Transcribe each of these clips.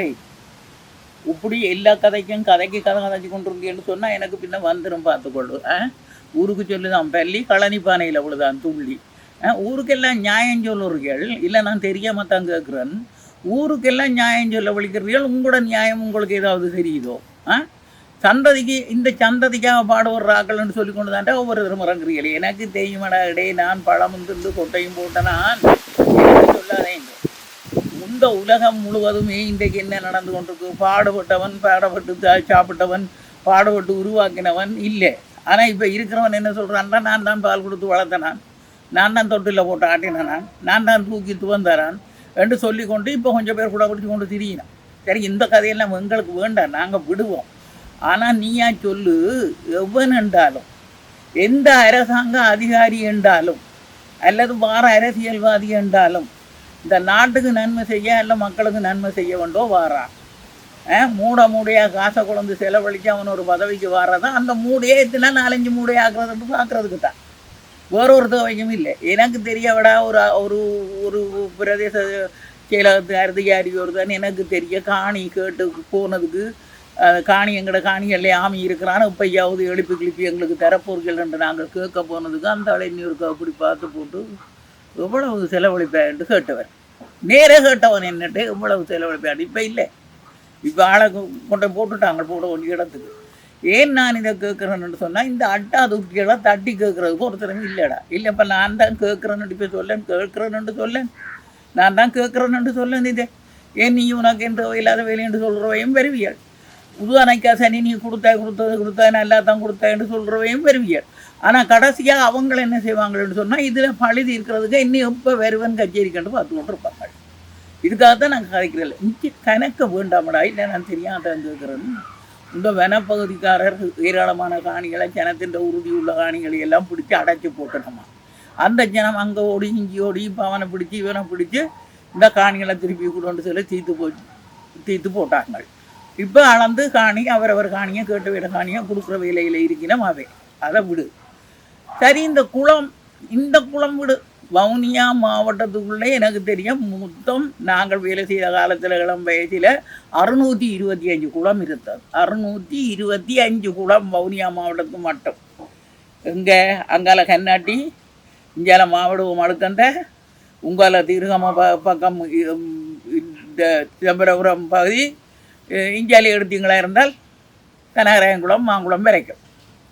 ஏய் இப்படி எல்லா கதைக்கும் கதைக்கு கதை கதைச்சு கொண்டு சொன்னால் எனக்கு பின்ன வந்துடும் பார்த்துக்கொள்ளு. ஆ? ஊருக்கு சொல்லுதான் பள்ளி களனிப்பானையில் அவ்வளோதான் துள்ளி. ஆ? ஊருக்கெல்லாம் நியாயம் சொல்லுறீர்கள் இல்லை நான் தெரியாமல் தான் கேட்குறேன் ஊருக்கெல்லாம் நியாயம் சொல்ல விழிக்கிறீர்கள்? உங்களோட நியாயம் உங்களுக்கு ஏதாவது தெரியுதோ? ஆ? சந்ததிக்கு இந்த சந்ததிக்காக பாடுபடுறாக்கள்னு சொல்லி கொண்டு தான்டா ஒவ்வொரு தரம் இறங்குறீங்களே எனக்கு தெரியுமாடா இடையே நான் பழமும் திருந்து கொட்டையும் போட்ட நான். இந்த உலகம் முழுவதுமே இன்றைக்கு என்ன நடந்து கொண்டிருக்கு? பாடுபட்டவன் பாடப்பட்டு சாப்பிட்டவன் பாடுபட்டு உருவாக்கினவன் இல்லை. ஆனால் இப்போ இருக்கிறவன் என்ன சொல்கிறான்னா நான் தான் பால் கொடுத்து வளர்த்தனான். நான் தான் தொட்டில் போட்டு ஆட்டினான் நான் தான் தூக்கி துவந்தரான் என்று சொல்லிக்கொண்டு இப்போ கொஞ்சம் பேர் கூட பிடிச்சி கொண்டு திரியினான். சரி இந்த கதையெல்லாம் எங்களுக்கு வேண்டாம். நாங்கள் விடுவோம். ஆனால் நீயா சொல்லு எவன் என்றாலும் எந்த அரசாங்க அதிகாரி என்றாலும் அல்லது வார அரசியல்வாதி என்றாலும் இந்த நாட்டுக்கு நன்மை செய்ய இல்லை மக்களுக்கு நன்மை செய்ய வேண்டோ வாரான் ஆ, மூட மூடையாக காசை கொண்டு செலவழித்து அவன் ஒரு பதவிக்கு வாரதான் அந்த மூடையே எத்தினா நாலஞ்சு மூடை ஆக்குறதுன்னு பார்க்குறதுக்கு தான். வேற ஒரு துவைக்கும் இல்லை. எனக்கு தெரியவிடா ஒரு ஒரு ஒரு பிரதேச செயலகத்து அதிகாரி ஒருதான் எனக்கு தெரிய காணி கேட்டு போனதுக்கு காணி எங்கட காணிகளில் ஆமி இருக்கிறான்னு இப்போயாவது எழுப்பி கிளப்பி எங்களுக்கு தரப்போர்கள் என்று நாங்கள் கேட்க போனதுக்கு அந்த இளைஞருக்கு அப்படி பார்த்து போட்டு எவ்வளவு செலவழிப்பா என்று கேட்டவர். நேரே கேட்டவன் என்னட்டு இவ்வளவு செலவழிப்பான் இப்போ இல்லை. இப்போ ஆளை கொண்டு போட்டுட்டாங்க போட ஒன்று இடத்துக்கு ஏன் நான் இதை கேட்குறேன்னு சொன்னால் இந்த அட்டா துட்டிகளை தட்டி கேட்குறதுக்கு ஒருத்தரும் இல்லைடா. இல்லைப்பா நான் தான் கேட்குறேன்னு இப்போ சொல்லேன் கேட்குறேன்னு சொல்லேன். நான் தான் கேட்குறேன்னு சொல்லேன் இதே. ஏன் நீ உனக்கு என்ற இல்லாத வேலைன்னு சொல்கிறவையும் வருவியாள் புது அணைக்கா சனி நீ கொடுத்தா கொடுத்தது கொடுத்தா நல்லா தான் கொடுத்தேன்னு சொல்கிறவையும் வருவியாள் ஆனால் கடைசியாக அவங்கள என்ன செய்வாங்கன்னு சொன்னால் இதில் பழுதி இருக்கிறதுக்கு இன்னும் எப்போ வருவன் கச்சேரி கண்டு பார்த்து கொண்டு இருப்பாங்க இதுக்காகத்தான் நாங்கள் கதைக்கிறேன் இங்கே கணக்க வேண்டாமடா இல்லை நான் தெரியாத கேட்குறேன் இந்த வனப்பகுதிக்காரர் ஏராளமான காணிகளை ஜனத்தின் உறுதி உள்ள காணிகளை எல்லாம் பிடிச்சி அடைச்சி போட்டுட்டோமா. அந்த ஜனம் அங்கே ஓடி இஞ்சி ஓடி இப்போ அவனை பிடிச்சி இவனை பிடிச்சி இந்த காணிகளை திருப்பி கொண்டு சொல்லி தீர்த்து போச்சு தீர்த்து போட்டாங்க இப்போ அளந்து காணி அவரவர் காணியை கேட்டு விட காணியை கொடுக்குற வேலையில் இருக்கிறோம். அவை அதை விடு. சரி இந்த குளம் இந்த குளம் விடு. வவுனியா மாவட்டத்துக்குள்ளே எனக்கு தெரியும் மொத்தம் நாங்கள் வேலை செய்த காலத்தில் இளம் வயசில் அறுநூற்றி இருபத்தி அஞ்சு குளம் இருந்தது. அறுநூற்றி இருபத்தி அஞ்சு குளம் வவுனியா மாவட்டத்துக்கு மட்டும். இங்கே அங்கால கண்ணாட்டி இங்கால மாவட்டம் அடுத்தந்த உங்கால திருகம ப பக்கம் இந்த சிதம்பரபுரம் பகுதி அஹ் இந்தியாவில் எடுத்தீங்களா இருந்தால் கனகராயங்குளம் மாங்குளம் வரைக்கும்.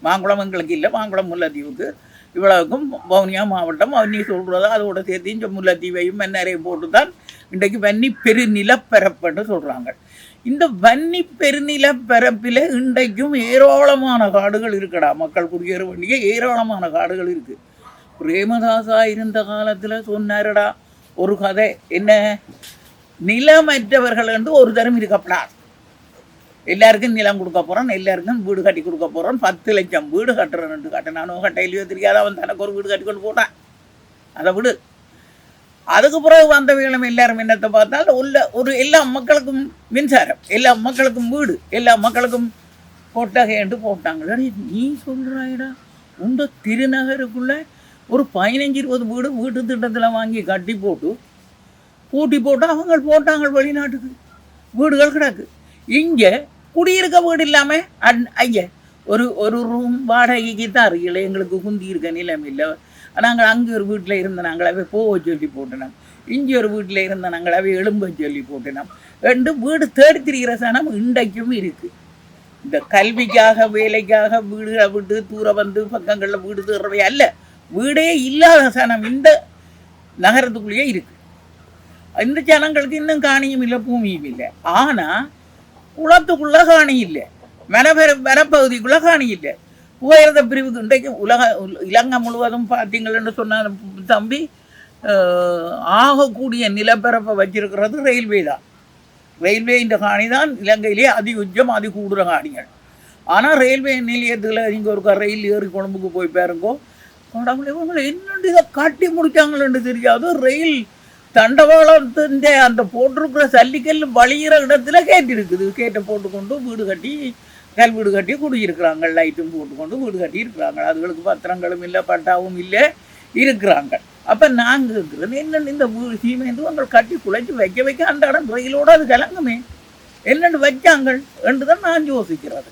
மாங்குளம் எங்களுக்கு இல்லை மாங்குளம் முல்லைத்தீவுக்கு. இவ்வளவுக்கும் வவுனியா மாவட்டம் அவனி சொல்கிறதா அதோட சேர்த்தியும் முல்லைத்தீவையும் மன்னரையும் போட்டு தான் இன்றைக்கு வன்னி பெருநிலப்பரப்புன்னு சொல்கிறாங்க இந்த வன்னி பெருநிலப்பரப்பில் இன்றைக்கும் ஏராளமான காடுகள் இருக்குடா. மக்கள் குடியேற வேண்டிய ஏராளமான காடுகள் இருக்குது பிரேமதாசா இருந்த காலத்தில் சொன்னாரடா ஒரு கதை என்ன? நிலமற்றவர்கள் என்று ஒரு தரம் இருக்கப்படாது. எல்லாருக்கும் நிலம் கொடுக்க போகிறோம் எல்லாருக்கும் வீடு கட்டி கொடுக்க போகிறோம் பத்து லட்சம் வீடு கட்டுறேன்னு நானும் கட்டையிலையோ தெரியாத? அவன் தனக்கு ஒரு வீடு கட்டி கொண்டு போட்டான். அதை விடு. அதுக்கு பிறகு வந்த வீழம் எல்லாரும் என்னத்தை பார்த்தால் உள்ள ஒரு எல்லா மக்களுக்கும் மின்சாரம் எல்லா மக்களுக்கும் வீடு எல்லா மக்களுக்கும் கொட்டகைன்ட்டு போட்டாங்க. நீ சொல்கிறாயடா உண்ட திருநகருக்குள்ளே ஒரு பதினஞ்சு இருபது வீடு வீட்டு திட்டத்தில் வாங்கி கட்டி போட்டு பூட்டி போட்டு அவங்க போட்டாங்க வெளிநாட்டுக்கு. வீடுகள் கிடக்கு. இங்கே குடியிருக்க வீடு இல்லாமல் அன் ஐய ஒரு ஒரு ரூம் வாடகைக்கு தான் இருக்கல எங்களுக்கு குந்தி இருக்க நிலம் இல்லை. நாங்கள் அங்கே ஒரு வீட்டில் இருந்த நாங்களாவே போக சொல்லி போட்டினோம். இங்கே ஒரு வீட்டில் இருந்த நாங்களாவே எலும்ப சொல்லி போட்டினோம். ரெண்டு வீடு தேடி திரிகிற சனம் இன்றைக்கும் இருக்குது இந்த கல்விக்காக வேலைக்காக வீடுகளை விட்டு தூரம் வந்து பக்கங்களில் வீடு தேடுறவை அல்ல. வீடே இல்லாத சனம் இந்த நகரத்துக்குள்ளேயே இருக்குது இந்த ஜனங்களுக்கு இன்னும் காணியும் இல்லை பூமியும் இல்லை. ஆனால் குளத்துக்குள்ளே காணி இல்லை வனப்பெரு வனப்பகுதிக்குள்ளே காணி இல்லை உயர்ந்த பிரிவுக்கு இன்றைக்கு உலக இலங்கை முழுவதும் பார்த்தீங்கன்னு சொன்ன தம்பி ஆகக்கூடிய நிலப்பரப்பை வச்சிருக்கிறது ரயில்வே தான். ரயில்வே இந்த காணி தான் இலங்கையிலே அதி உச்சம் அதி கூடுற காணிகள். ஆனால் ரயில்வே நிலையத்தில் நீங்கள் ஒரு ரயில் ஏறி கொழம்புக்கு போய் பாருங்கோ. கடவுளே இவங்களை என்னென்று இதை காட்டி முடிச்சாங்களேன்னு தெரியாது. ரயில் தண்டவாளத்தின் அந்த போட்டிருக்கிற சல்லிக்கல் வழியிற இடத்துல கேட்டிருக்குது கேட்டை போட்டுக்கொண்டு வீடு கட்டி கல் வீடு கட்டி குடியிருக்கிறாங்க. லைட்டும் போட்டுக்கொண்டு வீடு கட்டி இருக்கிறாங்க. அதுகளுக்கு பத்திரங்களும் இல்லை பட்டாவும் இல்லை இருக்கிறாங்க. அப்போ நாங்கள் இருக்கிறது என்னென்னு இந்த வீடு சீமேந்து உங்கள் கட்டி குழைச்சி வைக்க வைக்க அந்த இடம் ரயிலோடு அது கிளங்குமே என்னென்னு வச்சாங்கள் என்று தான் நான் யோசிக்கிறது.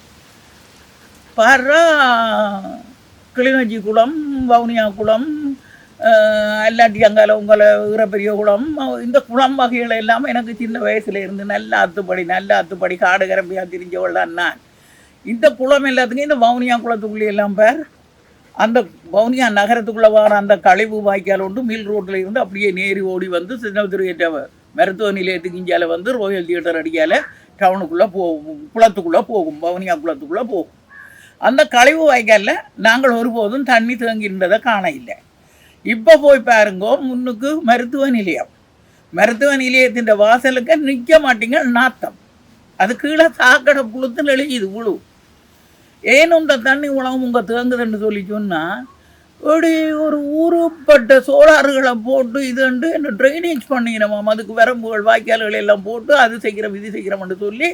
பாரா கிளிநொச்சி குளம் வவுனியா குளம் அல்லாட்டி அங்கால உங்களை பெரிய குளம் இந்த குளம் வகைகள் எல்லாம் எனக்கு சின்ன வயசுல இருந்து நல்ல அத்துப்படி நல்ல அத்துப்படி காடு கரம்பியாக திரிஞ்சவள் தான் நான். இந்த குளம் எல்லாத்துக்கும் இந்த வவுனியா குளத்துக்குள்ளே எல்லாம் பேர். அந்த வவுனியா நகரத்துக்குள்ளே வர அந்த கழிவு வாய்க்கால் உண்டு மில் ரோட்டில் இருந்து அப்படியே நேரி ஓடி வந்து சின்னத்திருக்கிட்ட மருத்துவ நிலையத்துக்கு இந்தியாவில் வந்து ரோயல் தியேட்டர் அடிக்கால டவுனுக்குள்ளே போகும் குளத்துக்குள்ளே போகும் வவுனியா குளத்துக்குள்ளே போகும். அந்த கழிவு வாய்க்காலில் நாங்கள் ஒருபோதும் தண்ணி தேங்கின்றதை காண இல்லை. இப்போ போய் பாருங்கோ முன்னுக்கு மருத்துவ நிலையம். மருத்துவ நிலையத்தின் வாசலுக்கு நிற்க மாட்டீங்க நாத்தம். அது கீழே சாக்கடை புழுத்துன்னு நெளியுது புழு ஏன் இந்த தண்ணி உலகம் உங்கள் தேங்குதுன்னு சொல்லி சொன்னால் இப்படி ஒரு உருப்பட்ட சோலாறுகளை போட்டு இதுண்டு என்ன ட்ரைனேஜ் பண்ணிக்கிறோமாம் அதுக்கு வரம்புகள் வாய்க்கால்கள் எல்லாம் போட்டு அது செய்கிறோம் இது செய்கிறோம்னு சொல்லி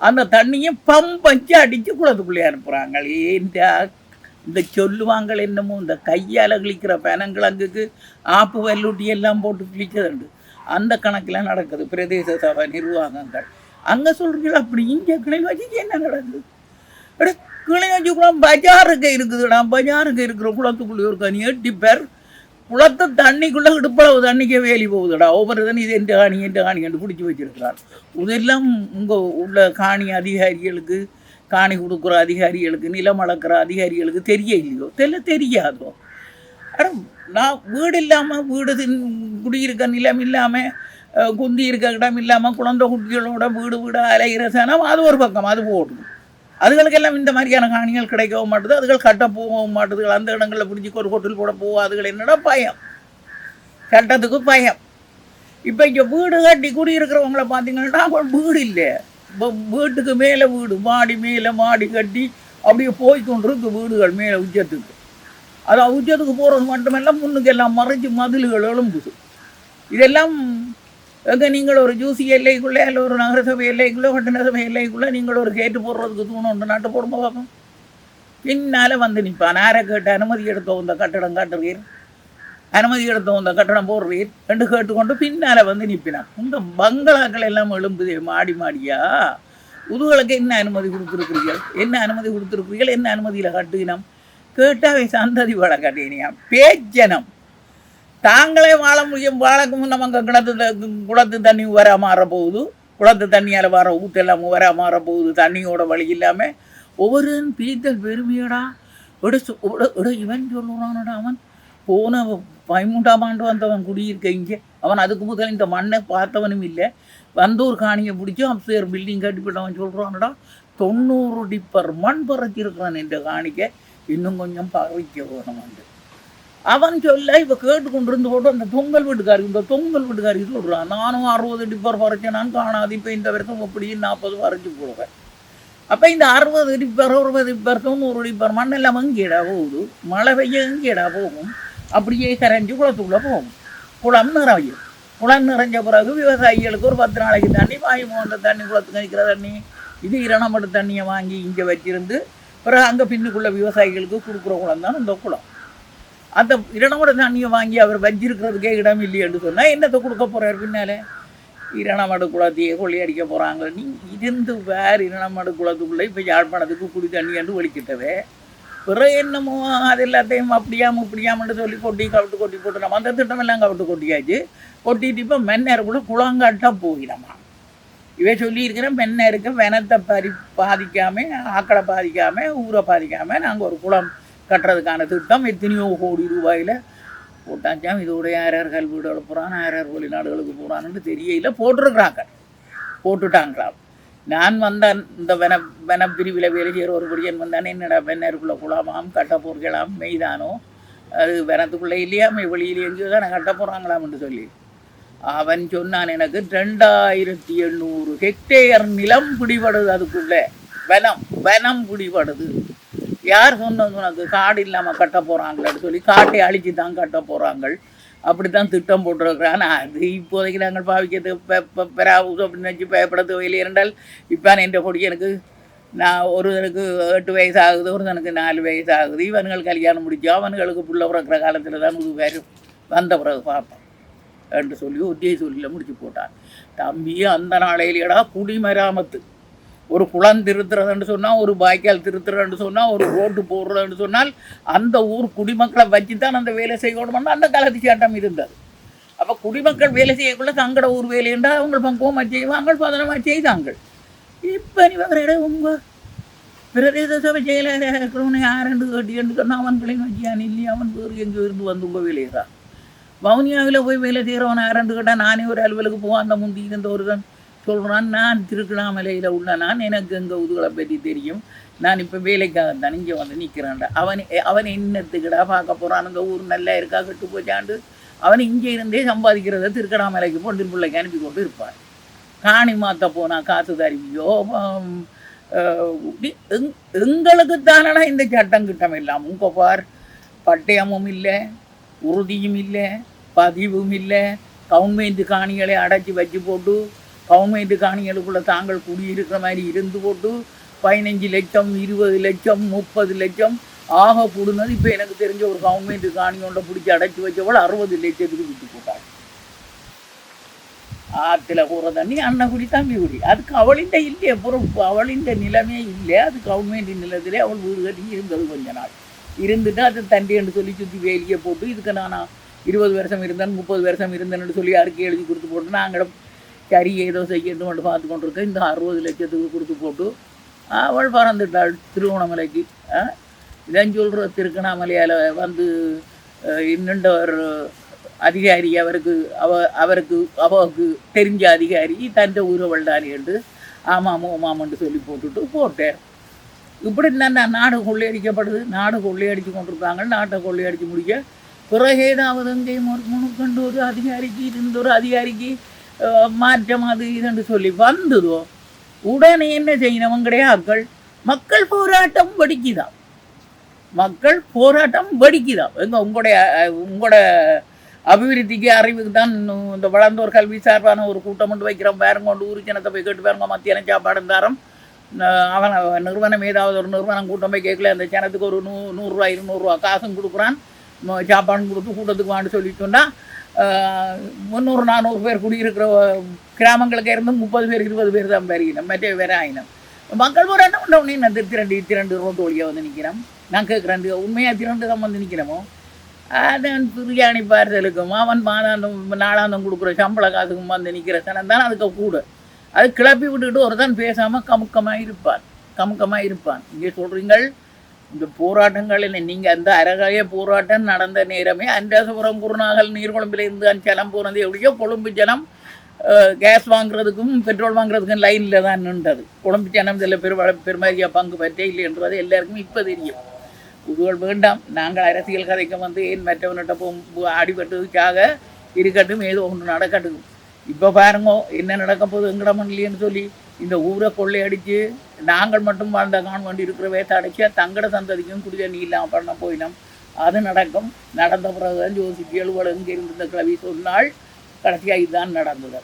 அந்த தண்ணியை பம்ப் வச்சு அடித்து குளத்துக்குள்ளே அனுப்புகிறாங்க ஏன்டா இந்த சொல்லுவாங்கள் என்னமோ இந்த கையால் கிழிக்கிற பனங்கிழங்குக்கு ஆப்பு வல்லூட்டி எல்லாம் போட்டு கிழிக்கிறது அந்த கணக்கில் நடக்குது பிரதேச சபை நிர்வாகங்கள். அங்கே சொல்கிறீங்களா அப்படி இங்கே கிளைவாச்சிக்கு என்ன நடக்குது? அட வச்சு குளம் பஜாருக்கு இருக்குதுடா பஜாருக்கு இருக்கிற குளத்துக்குள்ளே இருக்க நீ எட்டி பேர். குளத்தை தண்ணிக்குள்ளே இடுப்பளவு தண்ணிக்கே வேலி போகுதுடா. ஒவ்வொரு தண்ணி இது எந்த காணி எந்த காணி என்று பிடிச்சி வச்சிருக்கிறார். இதெல்லாம் உங்கள் உள்ள காணி அதிகாரிகளுக்கு காணி கொடுக்குற அதிகாரிகளுக்கு நிலம் அளக்கிற அதிகாரிகளுக்கு தெரிய இல்லையோ தெரியல தெரியாதோ? ஆனால் நான் வீடு இல்லாமல் வீடு குடியிருக்க நிலம் இல்லாமல் குந்தி இருக்க இடம் இல்லாமல் குழந்தை குட்டிகளோட வீடு வீடு அலைகிற சனம் அது ஒரு பக்கம் அது போடும் அதுகளுக்கெல்லாம் இந்த மாதிரியான காணிகள் கிடைக்கவும் மாட்டுது அதுகள் கட்ட போகவும் மாட்டுதுகள் அந்த இடங்களில் பிடிச்சி ஒரு ஹோட்டல் போட போகும் அதுகள் என்னடா பயம்? சட்டத்துக்கு பயம். இப்போ இங்கே வீடு கட்டி குடியிருக்கிறவங்கள பார்த்தீங்கன்னா அவங்க வீடு இல்லை. வீட்டுக்கு மேலே வீடு மாடி மேலே மாடி கட்டி அப்படியே போய் கொண்டிருக்கு வீடுகள் மேலே உச்சத்துக்கு. அது உச்சத்துக்கு போகிறது மட்டுமெல்லாம் முன்னுக்கு எல்லாம் மறைச்சு மதில்கள் எழும்புது. இதெல்லாம் எங்கே நீங்கள் ஒரு ஜூசி எல்லைக்குள்ளே இல்லை ஒரு நகரசபை எல்லைக்குள்ளே பட்டண சபை எல்லைக்குள்ளே நீங்கள் ஒரு கேட்டு போடுறதுக்கு தூணம் உண்டு நாட்டு போடும்போது பார்ப்போம். பின்னால் வந்து நிற்பான் யாரை கேட்டு அனுமதி எடுத்தோம் இந்த கட்டடம் காட்டுறீர் அனுமதி எடுத்தோம் இந்த கட்டணம் போடுறீர் என்று கேட்டுக்கொண்டு பின்னால் வந்து நிற்பினான். இந்த பங்களாக்கள் எல்லாம் எழும்புது மாடி மாடியா? உதுகளுக்கு என்ன அனுமதி கொடுத்துருக்கிறீர்கள்? என்ன அனுமதி கொடுத்துருக்கிறீர்கள்? என்ன அனுமதியில் கட்டுகினோம் கேட்டாவை சந்ததி வாழ கட்டினியா பேச்சனம் தாங்களே வாழ முடியும். வாழக்கு முன்ன அங்கே கிணத்து குளத்து தண்ணி வர மாற போகுது குளத்து தண்ணியால் வர ஊத்தெல்லாம் வர மாற போகுது தண்ணியோட வழி இல்லாமல் ஒவ்வொரு பிரித்தல் பெருமையடா. இவன் சொல்லுறானடா அவன். போன பதிமூன்றாம் ஆண்டு வந்தவன் குடியிருக்க இங்கே. அவன் அதுக்கு முதல் இந்த மண்ணை பார்த்தவனும் இல்லை. வந்தூர் காணியை பிடிச்சி அப்சேர் பில்டிங் கட்டிப்பிட்டவன் சொல்கிறானடா தொண்ணூறு டிப்பர் மண் பறச்சிருக்கிறான் இந்த காணிக்க. இன்னும் கொஞ்சம் பறவைக்க போகணும் வந்து. அவன் சொல்ல இப்போ கேட்டு கொண்டு போட்டு அந்த தொங்கல் வீட்டுக்காரி இந்த தொங்கல் வீட்டுக்காரி சொல்கிறான் நானும் அறுபது டிப்பர் பறிச்சேன் நான் காணாது இப்போ இந்த வருஷம் அப்படியே நாற்பது பறைச்சி போடுவேன். அப்போ இந்த அறுபது டிப்பர் அறுபது டிப்பர் தொண்ணூறு டிப்பர் மண்ணெல்லாம் எங்கேடா போகுது? மழை பெய்ய எங்கேடா போகும்? அப்படியே கரைஞ்சி குளத்துக்குள்ளே போகும். குளம் நிறையும். குளம் நிறைஞ்ச பிறகு விவசாயிகளுக்கு ஒரு பத்து நாளைக்கு தண்ணி வாங்கி போன்ற தண்ணி குளத்துக்கு நிற்கிற தண்ணி இது இரணமட்டு தண்ணியை வாங்கி இங்கே வச்சிருந்து பிறகு அங்கே பின்னுக்குள்ள விவசாயிகளுக்கு கொடுக்குற குளம் தான் இந்த குளம். அந்த இரணமட தண்ணியை வாங்கி அவர் வச்சிருக்கிறதுக்கே இடம் இல்லையென்று சொன்னால் என்னத்தை கொடுக்க போகிறார் பின்னாலே? இரணமடு குளத்தையே கொள்ளி அடிக்க போகிறாங்க நீ இருந்து வேறு இரணமடு குளத்துக்குள்ளே இப்போ யாழ்ப்பாணத்துக்கு குடி தண்ணி என்று ஒழிக்கிட்டவே. பிறகு என்னமோ அது எல்லாத்தையும் அப்படியாம இப்படியாமன்ட்டு சொல்லி கொட்டி கவிட்டு கொட்டி போட்டு நம்ம அந்த திட்டமெல்லாம் கவிட்டு கொட்டியாச்சு. கொட்டிட்டு இப்போ மென்னேருக்குள்ள குளங்காட்டா போயிடமா. இவை சொல்லியிருக்கிறேன் மென்னேருக்கு வெனத்தை பறி பாதிக்காமல் ஆக்களை பாதிக்காமல் ஊரை பாதிக்காமல் நாங்கள் ஒரு குளம் கட்டுறதுக்கான திட்டம் எத்தனையோ கோடி ரூபாயில் போட்டாச்சாம் இதோட யார் யார் கல்வி வீடு யார் யார் வெளிநாடுகளுக்கு போகிறான்னு தெரியல. போட்டிருக்கிறாங்க. போட்டுட்டாங்களாம். நான் வந்தேன் இந்த வன வனப்பிரிவில் வேலை ஒரு பொடியன் வந்தானே. என்னடா வெண்ணருக்குள்ளே குளமாம் கட்ட போர்களாம் மெய்தானோ? அது வனத்துக்குள்ளே இல்லையாமே வெளியில் எங்கேயோ தானே கட்ட போகிறாங்களாம்னு சொல்லி. அவன் சொன்னான் எனக்கு ரெண்டாயிரத்தி எண்ணூறு ஹெக்டேயர் நிலம் பிடிபடுது அதுக்குள்ளே. வனம் வனம் பிடிபடுது. யார் சொன்னது உனக்கு? காடு இல்லாமல் கட்ட போகிறாங்களேன்னு சொல்லி காட்டை அழிச்சு தான் கட்ட போகிறாங்கள் அப்படி தான் திட்டம் ஆனால் அது இப்போதைக்கு நாங்கள் பாவிக்கிறது பெறாவுது அப்படின்னு வச்சு பயப்பட தேவையில்லை என்றால் இப்போ என்ற பொடி எனக்கு நான் ஒருத்தனுக்கு எட்டு வயசு ஆகுது ஒருத்தனுக்கு நாலு வயசு ஆகுது இவன்கள் கல்யாணம் முடிச்சு அவன்களுக்கு புள்ள பிறக்கிற காலத்தில் தான் இது வேறு வந்த பிறகு பார்ப்போம் என்று சொல்லி ஒத்தியை சொல்லியில் முடிச்சு போட்டான். தம்பி அந்த நாளையிலடா குடிமராமத்து. ஒரு குளம் திருத்துறதுன்னு சொன்னால் ஒரு வாய்க்கால் திருத்துறதுன்னு சொன்னால் ஒரு ரோட்டு போடுறதுன்னு சொன்னால் அந்த ஊர் குடிமக்களை வச்சு தான் அந்த வேலை செய்யணும்னு அந்த காலத்து சட்டம் இருந்தது. அப்போ குடிமக்கள் வேலை செய்யக்குள்ள தங்கட ஊர் வேலை என்றால் அவங்க பங்குவமாக செய்வாங்க பதனமாக செய்தாங்க இப்போ நீ வேற உங்கள் பிரதேச சபை செயலாளர் இருக்கிறவனை யாரெண்டு கட்டின்னு சொன்னால் அவன் பிள்ளைங்க வச்சியான் இல்லையா? அவன் வேறு எங்கே இருந்து வந்து உங்கள் வேலையதான் வவுனியாவில் போய் வேலை செய்கிறவன் யாரெண்டு கேட்டால் நானே ஒரு அலுவலுக்கு போவான் அந்த முந்தி இருந்த ஒருதான் சொல்கிறான் நான் திருக்கணாமலையில் உள்ள நான் எனக்கு எங்கள் உதுகளை பற்றி தெரியும். நான் இப்போ வேலைக்காக தான் இங்கே வந்து நிற்கிறான்டா. அவன் அவன் என்னத்துக்கிடா பார்க்க போகிறானுங்க ஊர் நல்லா இருக்கா? கெட்டு போச்சாண்டு அவன் இங்கே இருந்தே சம்பாதிக்கிறத திருக்கணாமலைக்கு பொண்டு பிள்ளைக்கு அனுப்பி கொண்டு இருப்பான். காணி மாற்ற போனால் காசு தருவியோ? எங்களுக்கு தானடா இந்த சட்டம் கிட்டம் எல்லாம்? உங்க பார் பட்டயமும் இல்லை உறுதியும் இல்லை பதிவும் இல்லை. கவுன்மெண்ட் காணிகளை அடைச்சி வச்சு போட்டு கவர்மெண்ட் காணிகளுக்குள்ள தாங்கள் குடியிருக்கிற மாதிரி இருந்து போட்டு பதினஞ்சு லட்சம் இருபது லட்சம் முப்பது லட்சம் ஆக கூடுனது இப்போ எனக்கு தெரிஞ்ச ஒரு கவர்மெண்ட் காணி ஒன்றை பிடிச்சி அடைச்சி வச்சவள் அறுபது லட்சத்துக்கு விட்டு போட்டாள். ஆற்றுல போகிற தண்ணி அண்ணன் குடி தம்பி குடி அதுக்கு அவளிண்ட இல்லையே பொறுப்பு அவளிண்ட நிலமே இல்லை அது கவர்மெண்ட் நிலத்திலே அவள் வீடு கட்டி இருந்தது கொஞ்ச நாள். இருந்துட்டு அது தண்டி என்று சொல்லி சுற்றி வேலியை போட்டு இதுக்கு நான் இருபது வருஷம் இருந்தேன் முப்பது வருஷம் இருந்தேன்னு சொல்லி அறிக்கை எழுதி கொடுத்து போட்டு நாங்கள் சரி ஏதோ செய்யணும் மட்டும் பார்த்து கொண்டிருக்க இந்த அறுபது லட்சத்துக்கு கொடுத்து போட்டு அவள் பறந்துட்டாள் திருவண்ணாமலைக்கு. இதான் சொல்கிற திருக்கணாமலையால் வந்து இன்னுண்ட ஒரு அதிகாரி அவருக்கு அவ அவருக்கு அவருக்கு தெரிஞ்ச அதிகாரி தந்த ஊரவள் தானே என்று ஆமாம் ஓமாமன்னு சொல்லி போட்டுட்டு போட்டேன். இப்படி தான் நாடு கொள்ளையடிக்கப்படுது? நாடு கொள்ளையடித்து கொண்டிருக்காங்க. நாட்டை கொள்ளையடித்து முடிக்க பிறகு ஏதாவது இங்கே ஒரு அதிகாரிக்கு இருந்த ஒரு அதிகாரிக்கு மாற்றம் அது இதுன்னு சொல்லி வந்ததோ உடனே என்ன செய்யணும் கிடையாக்கள் மக்கள் போராட்டம் வடிக்குதான் மக்கள் போராட்டம் வடிக்குதான் எங்க உங்களுடைய உங்களோட அபிவிருத்திக்கு அறிவுக்கு தான் இந்த வளர்ந்தோர் கல்வி சார்பான ஒரு கூட்டம் கொண்டு வைக்கிறோம் பேரங்க கொண்டு ஊர் போய் கேட்டு பாருங்க மத்தியான சாப்பாடு தரம் அவன் நிறுவனம் ஏதாவது ஒரு நிறுவனம் கூட்டம் போய் கேட்கல அந்த ஜனத்துக்கு ஒரு நூ நூறுரூவா இருநூறுவா காசும் கொடுக்குறான் சாப்பாடும் கொடுத்து கூட்டத்துக்கு வாண்டு சொல்லிட்டு சொன்னால் முந்நூறு நானூறு பேர் குடியிருக்கிற கிராமங்களுக்கு இருந்து முப்பது பேர் இருபது பேர் தான் பெருகினோம் மற்ற வேற ஆயினம். மக்கள் போராட்டம் பண்ண உடனே நான் திருத்திரண்டு திரண்டு ரோட்டு வழியாக வந்து நிற்கிறோம் நான் கேட்குறேன் உண்மையாக திரண்டு தான் வந்து நிற்கிறோமோ அதன் பிரியாணி பார்சலுக்கும் அவன் மாதாந்தம் நாளாந்தம் கொடுக்குற சம்பள காசுக்கும் வந்து நிற்கிற தனம் தான் அதுக்கு கூட. அது கிளப்பி விட்டுக்கிட்டு ஒருத்தன் பேசாமல் கமுக்கமாக இருப்பான். கமுக்கமாக இருப்பான். இங்கே சொல்கிறீங்கள் இந்த போராட்டங்களில் நீங்கள் அந்த அரகய போராட்டம் நடந்த நேரமே அன்றாசபுரம் குருநாகல் நீர்குழம்பில் இருந்து ஜலம் போனது எப்படியோ கொழும்பு ஜலம் கேஸ் வாங்குறதுக்கும் பெட்ரோல் வாங்குறதுக்கும் லைனில் தான் நின்றது. கொழும்பு ஜனம் இதில் பெரு பெருமதியாக பங்கு பற்றே இல்லை என்றது எல்லாருக்கும் இப்போ தெரியும். புதுகள் வேண்டாம். நாங்கள் அரசியல் கதைக்கு வந்து ஏன் மற்றவன்கிட்ட போ அடிபட்டதுக்காக இருக்கட்டும் ஏதோ ஒன்று நடக்கட்டும். இப்போ பாருங்க என்ன நடக்க போகுது எங்கடமன் இல்லையன்னு சொல்லி இந்த ஊரை கொள்ளையடித்து நாங்கள் மட்டும் வாழ்ந்த கான்வெண்ட் இருக்கிற வேத்த அடைச்சி தங்கட சந்ததிக்கும் குடி தண்ணி இல்லாமல் பண்ண போயினோம் அது நடக்கும். நடந்த பிறகுதான் ஜோசிக்கு எழுவல் எங்கே இருந்த கிளவி சொன்னால் கடைசியாக இதுதான் நடந்தது.